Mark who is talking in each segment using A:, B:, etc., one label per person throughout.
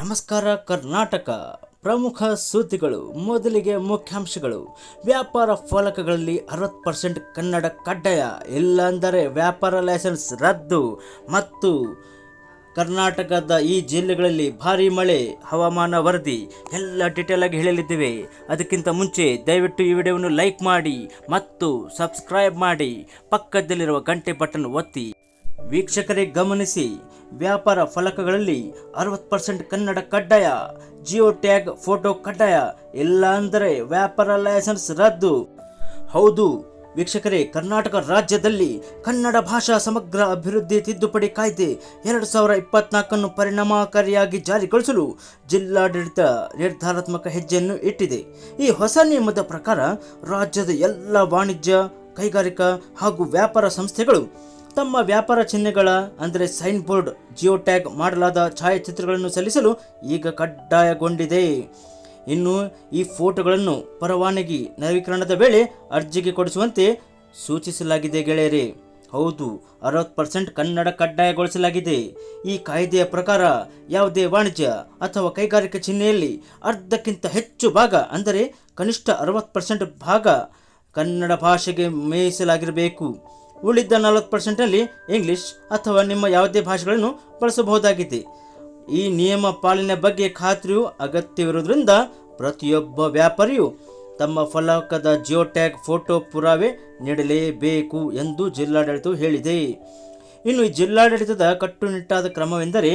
A: ನಮಸ್ಕಾರ ಕರ್ನಾಟಕ. ಪ್ರಮುಖ ಸುದ್ದಿಗಳು, ಮೊದಲಿಗೆ ಮುಖ್ಯಾಂಶಗಳು. ವ್ಯಾಪಾರ ಫಲಕಗಳಲ್ಲಿ ಅರವತ್ತು ಪರ್ಸೆಂಟ್ ಕನ್ನಡ ಕಡ್ಡಾಯ. ಇಲ್ಲಾಂದರೆ ವ್ಯಾಪಾರ ಲೈಸೆನ್ಸ್ ರದ್ದು. ಮತ್ತು ಕರ್ನಾಟಕದ ಈ ಜಿಲ್ಲೆಗಳಲ್ಲಿ ಭಾರಿ ಮಳೆ, ಹವಾಮಾನ ವರದಿ ಎಲ್ಲ ಡೀಟೇಲ್ ಆಗಿ ಹೇಳಲಿದ್ದೇವೆ. ಅದಕ್ಕಿಂತ ಮುಂಚೆ ದಯವಿಟ್ಟು ಈ ವಿಡಿಯೋವನ್ನು ಲೈಕ್ ಮಾಡಿ ಮತ್ತು ಸಬ್ಸ್ಕ್ರೈಬ್ ಮಾಡಿ. ಪಕ್ಕದಲ್ಲಿರುವ ಗಂಟೆ ಬಟನ್ ಒತ್ತಿ. ವೀಕ್ಷಕರೇ ಗಮನಿಸಿ, ವ್ಯಾಪಾರ ಫಲಕಗಳಲ್ಲಿ ಅರವತ್ತು ಪರ್ಸೆಂಟ್ ಕನ್ನಡ ಕಡ್ಡಾಯ, ಜಿಯೋ ಟ್ಯಾಗ್, ಫೋಟೋ ಕಡ್ಡಾಯ ಇಲ್ಲ ಅಂದರೆ ವ್ಯಾಪಾರ ಲೈಸೆನ್ಸ್ ರದ್ದು. ಹೌದು, ವೀಕ್ಷಕರೇ, ಕರ್ನಾಟಕ ರಾಜ್ಯದಲ್ಲಿ ಕನ್ನಡ ಭಾಷಾ ಸಮಗ್ರ ಅಭಿವೃದ್ಧಿ ತಿದ್ದುಪಡಿ ಕಾಯ್ದೆ ಎರಡು ಸಾವಿರ ಇಪ್ಪತ್ನಾಲ್ಕನ್ನು ಪರಿಣಾಮಕಾರಿಯಾಗಿ ಜಾರಿಗೊಳಿಸಲು ಜಿಲ್ಲಾಡಳಿತ ನಿರ್ಧಾರಾತ್ಮಕ ಹೆಜ್ಜೆಯನ್ನು ಇಟ್ಟಿದೆ. ಈ ಹೊಸ ನಿಯಮದ ಪ್ರಕಾರ ರಾಜ್ಯದ ಎಲ್ಲ ವಾಣಿಜ್ಯ, ಕೈಗಾರಿಕಾ ಹಾಗೂ ವ್ಯಾಪಾರ ಸಂಸ್ಥೆಗಳು ತಮ್ಮ ವ್ಯಾಪಾರ ಚಿಹ್ನೆಗಳ, ಅಂದರೆ ಸೈನ್ ಬೋರ್ಡ್ ಜಿಯೋ ಟ್ಯಾಗ್ ಮಾಡಲಾದ ಛಾಯಾಚಿತ್ರಗಳನ್ನು ಸಲ್ಲಿಸಲು ಈಗ ಕಡ್ಡಾಯಗೊಂಡಿದೆ. ಇನ್ನು ಈ ಫೋಟೋಗಳನ್ನು ಪರವಾನಗಿ, ನವೀಕರಣದ ವೇಳೆ ಅರ್ಜಿಗೆ ಕೊಡಿಸುವಂತೆ ಸೂಚಿಸಲಾಗಿದೆ ಗೆಳೆಯರೇ. ಹೌದು, ಅರವತ್ತು ಪರ್ಸೆಂಟ್ ಕನ್ನಡ ಕಡ್ಡಾಯಗೊಳಿಸಲಾಗಿದೆ. ಈ ಕಾಯ್ದೆಯ ಪ್ರಕಾರ ಯಾವುದೇ ವಾಣಿಜ್ಯ ಅಥವಾ ಕೈಗಾರಿಕಾ ಚಿಹ್ನೆಯಲ್ಲಿ ಅರ್ಧಕ್ಕಿಂತ ಹೆಚ್ಚು ಭಾಗ, ಅಂದರೆ ಕನಿಷ್ಠ ಅರವತ್ತು ಪರ್ಸೆಂಟ್ ಭಾಗ ಕನ್ನಡ ಭಾಷೆಗೆ ಮೀಸಲಾಗಿರಬೇಕು ಉಳಿದ ನಲವತ್ತು ಪರ್ಸೆಂಟಲ್ಲಿ ಇಂಗ್ಲಿಷ್ ಅಥವಾ ನಿಮ್ಮ ಯಾವುದೇ ಭಾಷೆಗಳನ್ನು ಬಳಸಬಹುದಾಗಿದೆ. ಈ ನಿಯಮ ಪಾಲನೆ ಬಗ್ಗೆ ಖಾತ್ರಿಯು ಅಗತ್ಯವಿರುವುದರಿಂದ ಪ್ರತಿಯೊಬ್ಬ ವ್ಯಾಪಾರಿಯು ತಮ್ಮ ಫಲಕದ ಜಿಯೋ ಟ್ಯಾಗ್ ಫೋಟೋ ಪುರಾವೆ ನೀಡಲೇಬೇಕು ಎಂದು ಜಿಲ್ಲಾಡಳಿತವು ಹೇಳಿದೆ. ಇನ್ನು ಈ ಜಿಲ್ಲಾಡಳಿತದ ಕಟ್ಟುನಿಟ್ಟಾದ ಕ್ರಮವೆಂದರೆ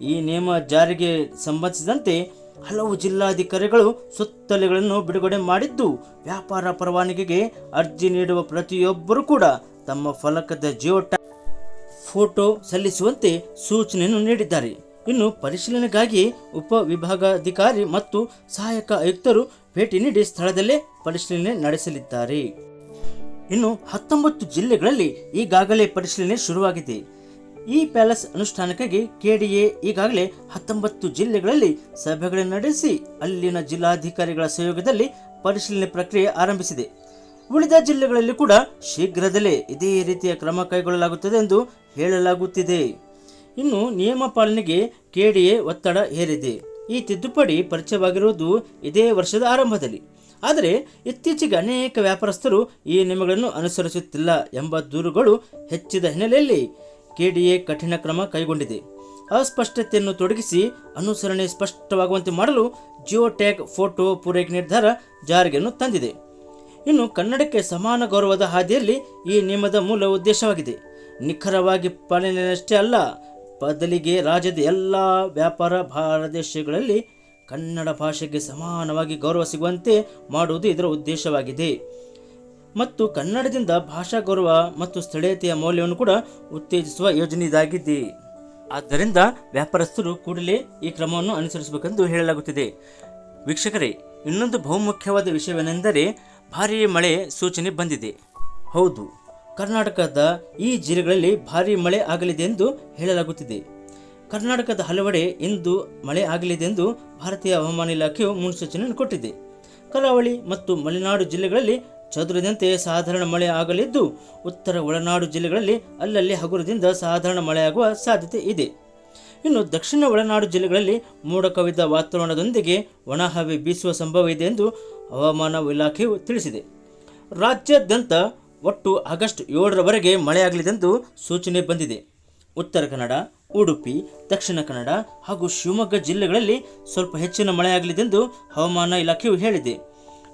A: ಈ ನಿಯಮ ಜಾರಿಗೆ ಸಂಬಂಧಿಸಿದಂತೆ ಹಲವು ಜಿಲ್ಲಾಧಿಕಾರಿಗಳು ಸುತ್ತಲೆಗಳನ್ನು ಬಿಡುಗಡೆ ಮಾಡಿದ್ದು ವ್ಯಾಪಾರ ಪರವಾನಗಿಗೆ ಅರ್ಜಿ ನೀಡುವ ಪ್ರತಿಯೊಬ್ಬರೂ ಕೂಡ ತಮ್ಮ ಫಲಕದ ಜಿಯೋ ಫೋಟೋ ಸಲ್ಲಿಸುವಂತೆ ಸೂಚನೆಯನ್ನು ನೀಡಿದ್ದಾರೆ. ಇನ್ನು ಪರಿಶೀಲನೆಗಾಗಿ ಉಪ ವಿಭಾಗಾಧಿಕಾರಿ ಮತ್ತು ಸಹಾಯಕ ಆಯುಕ್ತರು ಭೇಟಿ ನೀಡಿ ಸ್ಥಳದಲ್ಲೇ ಪರಿಶೀಲನೆ ನಡೆಸಲಿದ್ದಾರೆ. ಇನ್ನು ಹತ್ತೊಂಬತ್ತು ಜಿಲ್ಲೆಗಳಲ್ಲಿ ಈಗಾಗಲೇ ಪರಿಶೀಲನೆ ಶುರುವಾಗಿದೆ. ಈ ಪ್ಯಾಲೇಸ್ ಅನುಷ್ಠಾನಕ್ಕಾಗಿ ಕೆಡಿಎ ಈಗಾಗಲೇ ಹತ್ತೊಂಬತ್ತು ಜಿಲ್ಲೆಗಳಲ್ಲಿ ಸಭೆಗಳನ್ನು ನಡೆಸಿ, ಅಲ್ಲಿನ ಜಿಲ್ಲಾಧಿಕಾರಿಗಳ ಸಹಯೋಗದಲ್ಲಿ ಪರಿಶೀಲನೆ ಪ್ರಕ್ರಿಯೆ ಆರಂಭಿಸಿದೆ. ಉಳಿದ ಜಿಲ್ಲೆಗಳಲ್ಲಿ ಕೂಡ ಶೀಘ್ರದಲ್ಲೇ ಇದೇ ರೀತಿಯ ಕ್ರಮ ಕೈಗೊಳ್ಳಲಾಗುತ್ತದೆ ಎಂದು ಹೇಳಲಾಗುತ್ತಿದೆ. ಇನ್ನು ನಿಯಮ ಪಾಲನೆಗೆ ಕೆಡಿಎ ಒತ್ತಡ ಹೇರಿದೆ. ಈ ತಿದ್ದುಪಡಿ ಪರಿಚಯವಾಗಿರುವುದು ಇದೇ ವರ್ಷದ ಆರಂಭದಲ್ಲಿ. ಆದರೆ ಇತ್ತೀಚೆಗೆ ಅನೇಕ ವ್ಯಾಪಾರಸ್ಥರು ಈ ನಿಯಮಗಳನ್ನು ಅನುಸರಿಸುತ್ತಿಲ್ಲ ಎಂಬ ದೂರುಗಳು ಹೆಚ್ಚಿದ ಹಿನ್ನೆಲೆಯಲ್ಲಿ ಕೆಡಿಎ ಕಠಿಣ ಕ್ರಮ ಕೈಗೊಂಡಿದೆ. ಅಸ್ಪಷ್ಟತೆಯನ್ನು ತೊಡಗಿಸಿ ಅನುಸರಣೆ ಸ್ಪಷ್ಟವಾಗುವಂತೆ ಮಾಡಲು ಜಿಯೋ ಟ್ಯಾಗ್ ಫೋಟೋ ಪೂರೈಕೆ ನಿರ್ಧಾರ ಜಾರಿಗೆಯನ್ನು ತಂದಿದೆ. ಇನ್ನು ಕನ್ನಡಕ್ಕೆ ಸಮಾನ ಗೌರವದ ಹಾದಿಯಲ್ಲಿ ಈ ನಿಯಮದ ಮೂಲ ಉದ್ದೇಶವಾಗಿದೆ. ನಿಖರವಾಗಿ ಪಾಲನೆಯಷ್ಟೇ ಅಲ್ಲ, ಬದಲಿಗೆ ರಾಜ್ಯದ ಎಲ್ಲ ವ್ಯಾಪಾರ ಭಾರದೇಶಗಳಲ್ಲಿ ಕನ್ನಡ ಭಾಷೆಗೆ ಸಮಾನವಾಗಿ ಗೌರವ ಸಿಗುವಂತೆ ಮಾಡುವುದು ಇದರ ಉದ್ದೇಶವಾಗಿದೆ. ಮತ್ತು ಕನ್ನಡದಿಂದ ಭಾಷಾ ಗೌರವ ಮತ್ತು ಸ್ಥಳೀಯತೆಯ ಮೌಲ್ಯವನ್ನು ಕೂಡ ಉತ್ತೇಜಿಸುವ ಯೋಜನೆ ಇದಾಗಿದೆ ಆದ್ದರಿಂದ ವ್ಯಾಪಾರಸ್ಥರು ಕೂಡಲೇ ಈ ಕ್ರಮವನ್ನು ಅನುಸರಿಸಬೇಕೆಂದು ಹೇಳಲಾಗುತ್ತಿದೆ. ವೀಕ್ಷಕರೇ, ಇನ್ನೊಂದು ಬಹುಮುಖ್ಯವಾದ ವಿಷಯವೇನೆಂದರೆ ಭಾರೀ ಮಳೆ ಸೂಚನೆ ಬಂದಿದೆ. ಹೌದು, ಕರ್ನಾಟಕದ ಈ ಜಿಲ್ಲೆಗಳಲ್ಲಿ ಭಾರಿ ಮಳೆ ಆಗಲಿದೆ ಎಂದು ಹೇಳಲಾಗುತ್ತಿದೆ. ಕರ್ನಾಟಕದ ಹಲವೆಡೆ ಇಂದು ಮಳೆ ಆಗಲಿದೆ ಎಂದು ಭಾರತೀಯ ಹವಾಮಾನ ಇಲಾಖೆಯು ಮುನ್ಸೂಚನೆಯನ್ನು ಕೊಟ್ಟಿದೆ. ಕರಾವಳಿ ಮತ್ತು ಮಲೆನಾಡು ಜಿಲ್ಲೆಗಳಲ್ಲಿ ಚದುರಿದಂತೆ ಸಾಧಾರಣ ಮಳೆ ಆಗಲಿದ್ದು, ಉತ್ತರ ಒಳನಾಡು ಜಿಲ್ಲೆಗಳಲ್ಲಿ ಅಲ್ಲಲ್ಲಿ ಹಗುರದಿಂದ ಸಾಧಾರಣ ಮಳೆಯಾಗುವ ಸಾಧ್ಯತೆ ಇದೆ. ಇನ್ನು ದಕ್ಷಿಣ ಒಳನಾಡು ಜಿಲ್ಲೆಗಳಲ್ಲಿ ಮೋಡ ಕವಿದ ವಾತಾವರಣದೊಂದಿಗೆ ಒಣಹವೆ ಬೀಸುವ ಸಂಭವ ಇದೆ ಎಂದು ಹವಾಮಾನ ಇಲಾಖೆಯು ತಿಳಿಸಿದೆ. ರಾಜ್ಯಾದ್ಯಂತ ಒಟ್ಟು ಆಗಸ್ಟ್ ಏಳರವರೆಗೆ ಮಳೆಯಾಗಲಿದೆಂದು ಸೂಚನೆ ಬಂದಿದೆ. ಉತ್ತರ ಕನ್ನಡ, ಉಡುಪಿ, ದಕ್ಷಿಣ ಕನ್ನಡ ಹಾಗೂ ಶಿವಮೊಗ್ಗ ಜಿಲ್ಲೆಗಳಲ್ಲಿ ಸ್ವಲ್ಪ ಹೆಚ್ಚಿನ ಮಳೆಯಾಗಲಿದೆಂದು ಹವಾಮಾನ ಇಲಾಖೆಯು ಹೇಳಿದೆ.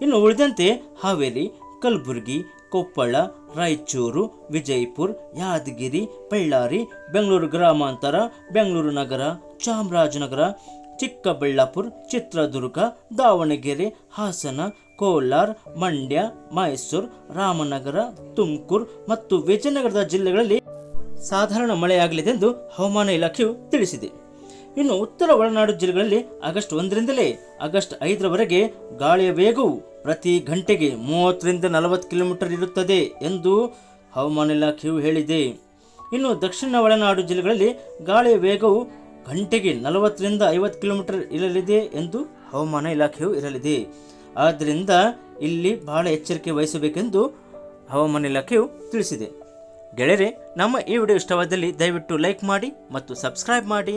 A: ಇನ್ನು ಉಳಿದಂತೆ ಹಾವೇರಿ, ಕಲಬುರಗಿ ಕೊಪ್ಪಳ, ರಾಯಚೂರು, ವಿಜಯಪುರ, ಯಾದಗಿರಿ, ಬಳ್ಳಾರಿ, ಬೆಂಗಳೂರು ಗ್ರಾಮಾಂತರ, ಬೆಂಗಳೂರು ನಗರ, ಚಾಮರಾಜನಗರ, ಚಿಕ್ಕಬಳ್ಳಾಪುರ, ಚಿತ್ರದುರ್ಗ, ದಾವಣಗೆರೆ, ಹಾಸನ, ಕೋಲಾರ, ಮಂಡ್ಯ, ಮೈಸೂರು, ರಾಮನಗರ, ತುಮಕೂರು ಮತ್ತು ವಿಜಯನಗರದ ಜಿಲ್ಲೆಗಳಲ್ಲಿ ಸಾಧಾರಣ ಮಳೆಯಾಗಲಿದೆ ಎಂದು ಹವಾಮಾನ ಇಲಾಖೆಯು ತಿಳಿಸಿದೆ. ಇನ್ನು ಉತ್ತರ ಒಳನಾಡು ಜಿಲ್ಲೆಗಳಲ್ಲಿ ಆಗಸ್ಟ್ ಒಂದರಿಂದಲೇ ಆಗಸ್ಟ್ ಐದರವರೆಗೆ ಗಾಳಿಯ ವೇಗವು ಪ್ರತಿ ಗಂಟೆಗೆ ಮೂವತ್ತರಿಂದ ನಲವತ್ತು ಕಿಲೋಮೀಟರ್ ಇರುತ್ತದೆ ಎಂದು ಹವಾಮಾನ ಇಲಾಖೆಯು ಹೇಳಿದೆ. ಇನ್ನು ದಕ್ಷಿಣ ಒಳನಾಡು ಜಿಲ್ಲೆಗಳಲ್ಲಿ ಗಾಳಿಯ ವೇಗವು ಗಂಟೆಗೆ ನಲವತ್ತರಿಂದ ಐವತ್ತು ಕಿಲೋಮೀಟರ್ ಇರಲಿದೆ ಎಂದು ಹವಾಮಾನ ಇಲಾಖೆಯು ಇರಲಿದೆ ಆದ್ದರಿಂದ ಇಲ್ಲಿ ಬಹಳ ಎಚ್ಚರಿಕೆ ವಹಿಸಬೇಕೆಂದು ಹವಾಮಾನ ಇಲಾಖೆಯು ತಿಳಿಸಿದೆ. ಗೆಳೆಯರೆ, ನಮ್ಮ ಈ ವಿಡಿಯೋ ಇಷ್ಟವಾದಲ್ಲಿ ದಯವಿಟ್ಟು ಲೈಕ್ ಮಾಡಿ ಮತ್ತು ಸಬ್ಸ್ಕ್ರೈಬ್ ಮಾಡಿ.